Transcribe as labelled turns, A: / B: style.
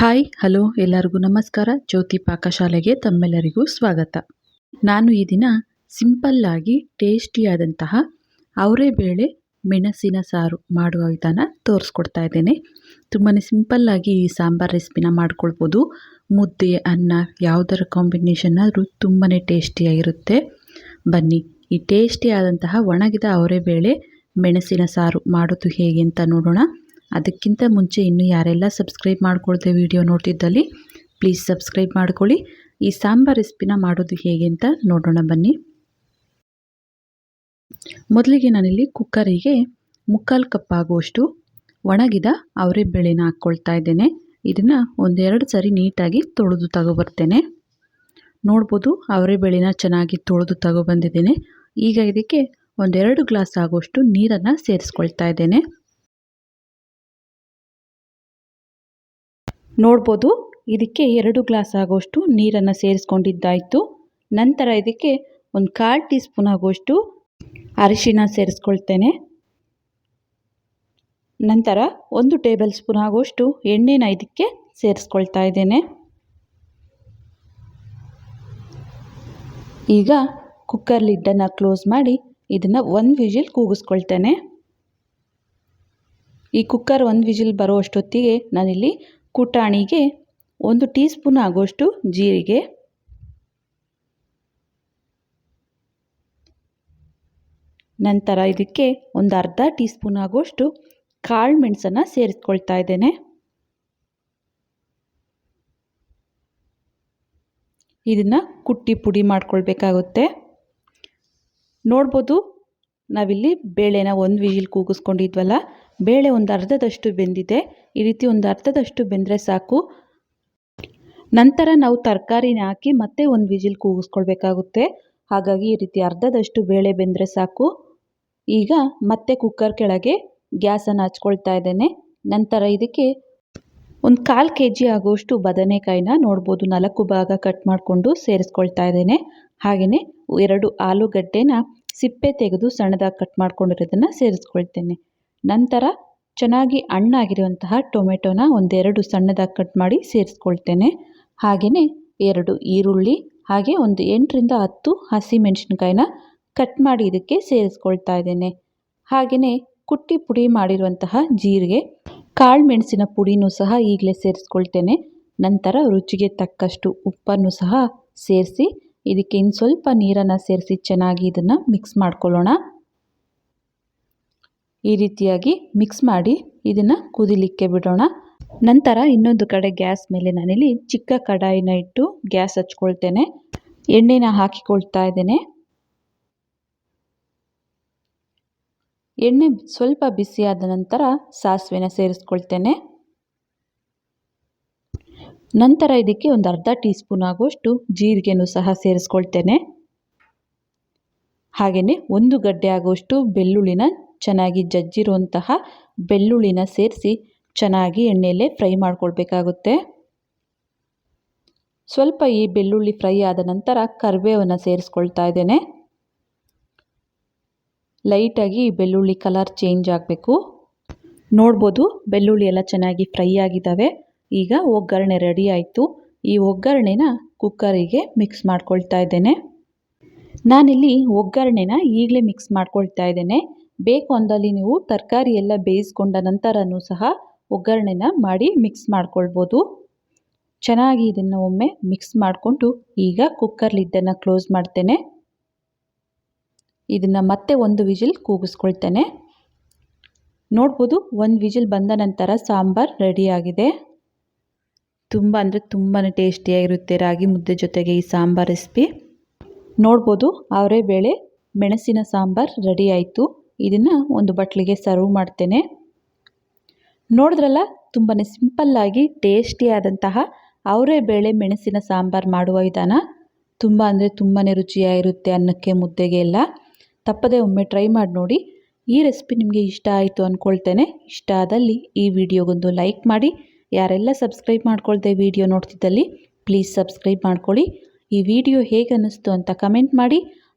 A: Hi, hello, ಎಲ್ಲರಿಗೂ ನಮಸ್ಕಾರ. ಜ್ಯೋತಿ ಪಾಕಶಾಲೆಗೆ ತಮ್ಮೆಲ್ಲರಿಗೂ ಸ್ವಾಗತ. ನಾನು ಈ ದಿನ ಸಿಂಪಲ್ಲಾಗಿ ಟೇಸ್ಟಿಯಾದಂತಹ ಅವರೆಬೇಳೆ ಮೆಣಸಿನ ಸಾರು ಮಾಡುವ ವಿಧಾನ ತೋರಿಸ್ಕೊಡ್ತಾ ಇದ್ದೇನೆ. ತುಂಬಾ ಸಿಂಪಲ್ಲಾಗಿ ಈ ಸಾಂಬಾರು ರೆಸಿಪಿನ ಮಾಡ್ಕೊಳ್ಬೋದು. ಮುದ್ದೆ, ಅನ್ನ, ಯಾವುದರ ಕಾಂಬಿನೇಷನ್ ಆದರೂ ತುಂಬಾ ಟೇಸ್ಟಿಯಾಗಿರುತ್ತೆ ಬನ್ನಿ, ಈ ಟೇಸ್ಟಿಯಾದಂತಹ ಒಣಗಿದ ಅವರೆಬೇಳೆ ಮೆಣಸಿನ ಸಾರು ಮಾಡೋದು ಹೇಗೆ ಅಂತ ನೋಡೋಣ. ಅದಕ್ಕಿಂತ ಮುಂಚೆ ಇನ್ನು ಯಾರೆಲ್ಲ ಸಬ್ಸ್ಕ್ರೈಬ್ ಮಾಡ್ಕೊಳ್ದೆ ವಿಡಿಯೋ ನೋಡ್ತಿದ್ದಲ್ಲಿ, ಪ್ಲೀಸ್ ಸಬ್ಸ್ಕ್ರೈಬ್ ಮಾಡ್ಕೊಳ್ಳಿ. ಈ ಸಾಂಬಾರ್ ರೆಸಿಪಿನ ಮಾಡೋದು ಹೇಗೆ ಅಂತ ನೋಡೋಣ ಬನ್ನಿ. ಮೊದಲಿಗೆ ನಾನಿಲ್ಲಿ ಕುಕ್ಕರಿಗೆ ಮುಕ್ಕಾಲು ಕಪ್ ಆಗುವಷ್ಟು ಒಣಗಿದ ಅವರೆ ಬೇಳೆನ ಹಾಕ್ಕೊಳ್ತಾ ಇದ್ದೇನೆ. ಇದನ್ನು ಒಂದೆರಡು ಸರಿ ನೀಟಾಗಿ ತೊಳೆದು ತಗೊಬರ್ತೇನೆ. ನೋಡ್ಬೋದು ಅವರೆ ಬೇಳೆನ ಚೆನ್ನಾಗಿ ತೊಳೆದು ತಗೊಬಂದಿದ್ದೇನೆ. ಈಗ ಇದಕ್ಕೆ ಒಂದೆರಡು ಗ್ಲಾಸ್ ಆಗುವಷ್ಟು ನೀರನ್ನು ಸೇರಿಸ್ಕೊಳ್ತಾ ಇದ್ದೇನೆ. ನೋಡ್ಬೋದು. ಇದಕ್ಕೆ ಎರಡು ಗ್ಲಾಸ್ ಆಗೋಷ್ಟು ನೀರನ್ನು ಸೇರಿಸ್ಕೊಂಡಿದ್ದಾಯಿತು. ನಂತರ ಇದಕ್ಕೆ ಒಂದು ಕಾಲು ಟೀ ಸ್ಪೂನ್ ಆಗುವಷ್ಟು ಅರಿಶಿನ ಸೇರಿಸ್ಕೊಳ್ತೇನೆ. ನಂತರ ಒಂದು ಟೇಬಲ್ ಸ್ಪೂನ್ ಆಗುವಷ್ಟು ಎಣ್ಣೆನ ಇದಕ್ಕೆ ಸೇರಿಸ್ಕೊಳ್ತಾ ಇದ್ದೇನೆ. ಈಗ ಕುಕ್ಕರ್ ಲಿಡ್ಡನ್ನು ಕ್ಲೋಸ್ ಮಾಡಿ ಇದನ್ನು ಒಂದು ವಿಜಿಲ್ ಕೂಗಿಸ್ಕೊಳ್ತೇನೆ. ಈ ಕುಕ್ಕರ್ ಒಂದು ವಿಜಿಲ್ ಬರೋ ಅಷ್ಟೊತ್ತಿಗೆ ನಾನಿಲ್ಲಿ ಕುಟಾಣಿಗೆ ಒಂದು ಟೀ ಸ್ಪೂನ್ ಆಗುವಷ್ಟು ಜೀರಿಗೆ, ನಂತರ ಇದಕ್ಕೆ ಒಂದು ಅರ್ಧ ಟೀ ಸ್ಪೂನ್ ಕಾಳು ಮೆಣಸನ್ನು ಸೇರಿಸ್ಕೊಳ್ತಾ ಇದ್ದೇನೆ. ಇದನ್ನು ಕುಟ್ಟಿ ಪುಡಿ ಮಾಡ್ಕೊಳ್ಬೇಕಾಗುತ್ತೆ. ನೋಡ್ಬೋದು, ನಾವಿಲ್ಲಿ ಬೇಳೆನ ಒಂದು ವಿಜಿಲ್ ಕೂಗಿಸ್ಕೊಂಡಿದ್ವಲ್ಲ ಬೇಳೆ ಒಂದು ಅರ್ಧದಷ್ಟು ಬೆಂದಿದೆ. ಈ ರೀತಿ ಒಂದು ಅರ್ಧದಷ್ಟು ಬೆಂದರೆ ಸಾಕು. ನಂತರ ನಾವು ತರಕಾರಿನ ಹಾಕಿ ಮತ್ತೆ ಒಂದು ವಿಜಿಲ್ ಕೂಗಿಸ್ಕೊಳ್ಬೇಕಾಗುತ್ತೆ. ಹಾಗಾಗಿ ಈ ರೀತಿ ಅರ್ಧದಷ್ಟು ಬೇಳೆ ಬೆಂದರೆ ಸಾಕು. ಈಗ ಮತ್ತೆ ಕುಕ್ಕರ್ ಕೆಳಗೆ ಗ್ಯಾಸನ್ನು ಹಚ್ಕೊಳ್ತಾ ಇದ್ದೇನೆ. ನಂತರ ಇದಕ್ಕೆ ಒಂದು ಕಾಲು ಕೆ ಜಿ ಆಗುವಷ್ಟು ಬದನೆಕಾಯಿನ ನೋಡ್ಬೋದು. ನಾಲ್ಕು ಭಾಗ ಕಟ್ ಮಾಡಿಕೊಂಡು ಸೇರಿಸ್ಕೊಳ್ತಾ ಇದ್ದೇನೆ. ಹಾಗೆಯೇ ಎರಡು ಆಲೂಗಡ್ಡೆನ ಸಿಪ್ಪೆ ತೆಗೆದು ಸಣ್ಣದಾಗಿ ಕಟ್ ಮಾಡ್ಕೊಂಡಿರೋದನ್ನು ಸೇರಿಸ್ಕೊಳ್ತೇನೆ. ನಂತರ ಚೆನ್ನಾಗಿ ಹಣ್ಣಾಗಿರುವಂತಹ ಟೊಮೆಟೊನ ಒಂದೆರಡು ಸಣ್ಣದಾಗಿ ಕಟ್ ಮಾಡಿ ಸೇರಿಸ್ಕೊಳ್ತೇನೆ. ಹಾಗೆಯೇ ಎರಡು ಈರುಳ್ಳಿ, ಹಾಗೆ ಒಂದು ಎಂಟರಿಂದ ಹತ್ತು ಹಸಿಮೆಣಸಿನ್ಕಾಯಿನ ಕಟ್ ಮಾಡಿ ಇದಕ್ಕೆ ಸೇರಿಸ್ಕೊಳ್ತಾ ಇದ್ದೇನೆ. ಹಾಗೆಯೇ ಕುಟ್ಟಿ ಪುಡಿ ಮಾಡಿರುವಂತಹ ಜೀರಿಗೆ, ಕಾಳು ಮೆಣಸಿನ ಪುಡಿನೂ ಸಹ ಈಗಲೇ ಸೇರಿಸ್ಕೊಳ್ತೇನೆ. ನಂತರ ರುಚಿಗೆ ತಕ್ಕಷ್ಟು ಉಪ್ಪನ್ನು ಸಹ ಸೇರಿಸಿ, ಇದಕ್ಕೆ ಇನ್ನು ಸ್ವಲ್ಪ ನೀರನ್ನು ಸೇರಿಸಿ ಚೆನ್ನಾಗಿ ಇದನ್ನು ಮಿಕ್ಸ್ ಮಾಡ್ಕೊಳ್ಳೋಣ. ಈ ರೀತಿಯಾಗಿ ಮಿಕ್ಸ್ ಮಾಡಿ ಇದನ್ನು ಕುದಿಲಿಕ್ಕೆ ಬಿಡೋಣ. ನಂತರ ಇನ್ನೊಂದು ಕಡೆ ಗ್ಯಾಸ್ ಮೇಲೆ ನಾನಿಲ್ಲಿ ಚಿಕ್ಕ ಕಡಾಯಿನ ಇಟ್ಟು ಗ್ಯಾಸ್ ಹಚ್ಕೊಳ್ತೇನೆ. ಎಣ್ಣೆನ ಹಾಕಿಕೊಳ್ತಾ ಇದ್ದೇನೆ. ಎಣ್ಣೆ ಸ್ವಲ್ಪ ಬಿಸಿಯಾದ ನಂತರ ಸಾಸಿವೆನ ಸೇರಿಸ್ಕೊಳ್ತೇನೆ. ನಂತರ ಇದಕ್ಕೆ ಒಂದು ಅರ್ಧ ಟೀ ಸ್ಪೂನ್ ಆಗುವಷ್ಟು ಜೀರಿಗೆನೂ ಸಹ ಸೇರಿಸ್ಕೊಳ್ತೇನೆ. ಹಾಗೆಯೇ ಒಂದು ಗಡ್ಡೆ ಆಗುವಷ್ಟು ಬೆಳ್ಳುಳ್ಳಿನ ಚೆನ್ನಾಗಿ ಜಜ್ಜಿರುವಂತಹ ಬೆಳ್ಳುಳ್ಳಿನ ಸೇರಿಸಿ ಚೆನ್ನಾಗಿ ಎಣ್ಣೆಯಲ್ಲೇ ಫ್ರೈ ಮಾಡ್ಕೊಳ್ಬೇಕಾಗುತ್ತೆ. ಸ್ವಲ್ಪ ಈ ಬೆಳ್ಳುಳ್ಳಿ ಫ್ರೈ ಆದ ನಂತರ ಕರಿಬೇವನ್ನು ಸೇರಿಸ್ಕೊಳ್ತಾ ಇದ್ದೇನೆ. ಲೈಟಾಗಿ ಬೆಳ್ಳುಳ್ಳಿ ಕಲರ್ ಚೇಂಜ್ ಆಗಬೇಕು. ನೋಡ್ಬೋದು ಬೆಳ್ಳುಳ್ಳಿ ಎಲ್ಲ ಚೆನ್ನಾಗಿ ಫ್ರೈ ಆಗಿದ್ದಾವೆ. ಈಗ ಒಗ್ಗರಣೆ ರೆಡಿ ಆಯಿತು. ಈ ಒಗ್ಗರಣೆನ ಕುಕ್ಕರಿಗೆ ಮಿಕ್ಸ್ ಮಾಡ್ಕೊಳ್ತಾ ಇದ್ದೇನೆ. ನಾನಿಲ್ಲಿ ಒಗ್ಗರಣೆನ ಈಗಲೇ ಮಿಕ್ಸ್ ಮಾಡ್ಕೊಳ್ತಾ ಇದ್ದೇನೆ. ಬೇಕು ಅಂದಲ್ಲಿ ನೀವು ತರಕಾರಿ ಎಲ್ಲ ಬೇಯಿಸ್ಕೊಂಡ ನಂತರನೂ ಸಹ ಒಗ್ಗರಣೆನ ಮಾಡಿ ಮಿಕ್ಸ್ ಮಾಡ್ಕೊಳ್ಬೋದು. ಚೆನ್ನಾಗಿ ಇದನ್ನು ಒಮ್ಮೆ ಮಿಕ್ಸ್ ಮಾಡಿಕೊಂಡು ಈಗ ಕುಕ್ಕರ್ ಲಿಡ್ಡನ್ನು ಕ್ಲೋಸ್ ಮಾಡ್ತೇನೆ. ಇದನ್ನು ಮತ್ತೆ ಒಂದು ವಿಜಿಲ್ ಕೂಗಿಸ್ಕೊಳ್ತೇನೆ. ನೋಡ್ಬೋದು ಒಂದು ವಿಜಿಲ್ ಬಂದ ನಂತರ ಸಾಂಬಾರ್ ರೆಡಿಯಾಗಿದೆ ತುಂಬ ಅಂದರೆ ತುಂಬಾ ಟೇಸ್ಟಿಯಾಗಿರುತ್ತೆ ರಾಗಿ ಮುದ್ದೆ ಜೊತೆಗೆ ಈ ಸಾಂಬಾರ್ ರೆಸಿಪಿ ನೋಡ್ಬೋದು ಅವರೇ ಬೇಳೆ, ಮೆಣಸಿನ ಸಾಂಬಾರ್ ರೆಡಿ ಆಯಿತು. ಇದನ್ನು ಒಂದು ಬಟ್ಲಿಗೆ ಸರ್ವ್ ಮಾಡ್ತೇನೆ. ನೋಡಿದ್ರಲ್ಲ ತುಂಬಾ ಸಿಂಪಲ್ಲಾಗಿ ಟೇಸ್ಟಿಯಾದಂತಹ ಅವರೇ ಬೇಳೆ ಮೆಣಸಿನ ಸಾಂಬಾರು ಮಾಡುವ ವಿಧಾನ. ತುಂಬ ಅಂದರೆ ತುಂಬಾ ರುಚಿಯಾಗಿರುತ್ತೆ ಅನ್ನಕ್ಕೆ ಮುದ್ದೆಗೆ ಎಲ್ಲ. ತಪ್ಪದೆ ಒಮ್ಮೆ ಟ್ರೈ ಮಾಡಿ ನೋಡಿ. ಈ ರೆಸಿಪಿ ನಿಮಗೆ ಇಷ್ಟ ಆಯಿತು ಅಂದ್ಕೊಳ್ತೇನೆ ಇಷ್ಟ ಆದಲ್ಲಿ ಈ ವಿಡಿಯೋಗೊಂದು ಲೈಕ್ ಮಾಡಿ. ಯಾರೆಲ್ಲ ಸಬ್ಸ್ಕ್ರೈಬ್ ಮಾಡ್ಕೊಳ್ದೆ ವಿಡಿಯೋ ನೋಡ್ತಿದ್ದಲ್ಲಿ ಪ್ಲೀಸ್ ಸಬ್ಸ್ಕ್ರೈಬ್ ಮಾಡ್ಕೊಳ್ಳಿ. ಈ ವಿಡಿಯೋ ಹೇಗೆ ಅನ್ನಿಸ್ತು ಅಂತ ಕಮೆಂಟ್ ಮಾಡಿ.